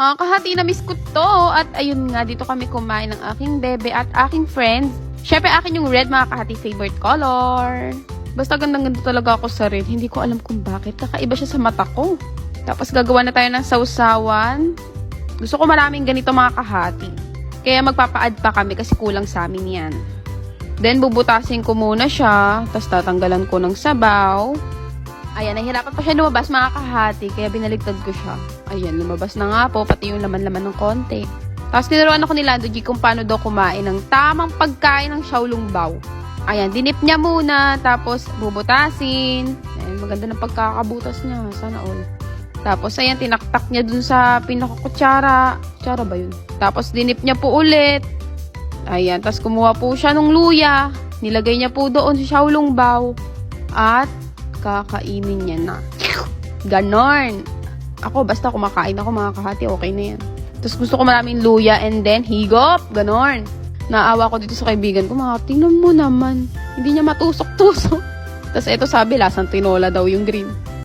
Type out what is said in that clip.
Mga kahati na miss ko to. At ayun nga, dito kami kumain ng aking bebe at aking friends. Syempre, akin yung red, mga kahati favorite color. Basta gandang-ganda talaga ako sa red. Hindi ko alam kung bakit. Kakaiba siya sa mata ko. Tapos gagawa na tayo ng sausawan. Gusto ko maraming ganito mga kahati. Kaya magpapa-add pa kami kasi kulang sa amin yan. Then, bubutasin ko muna siya. Tapos tatanggalan ko ng sabaw. Ayan, nahihirapan pa siya lumabas mga kahati. Kaya binaligtad ko siya. Ayan, lumabas na nga po. Pati yung laman-laman ng konti. Tapos tinuruan ako ni Lando G kung paano daw kumain ng tamang pagkain ng Xiaolong Bao. Ayan, dinip niya muna. Tapos bubutasin. Ayan, maganda ng pagkakabutas niya. Sana all. Tapos, ayan, tinaktak niya dun sa pinakakutsara. Kutsara ba yun? Tapos, dinip niya po ulit. Ayan, tapos kumuha po siya ng luya. Nilagay niya po doon sa Xiaolong Bao. At, kakainin niya na. Ganon. Ako, basta kumakain ako mga kahati, okay na yan. Tapos gusto ko maraming luya and then higop. Ganon. Naawa ko dito sa kaibigan ko, mga tingnan mo naman. Hindi niya matusok-tusok. Tapos ito sabi, lasang tinola daw yung green.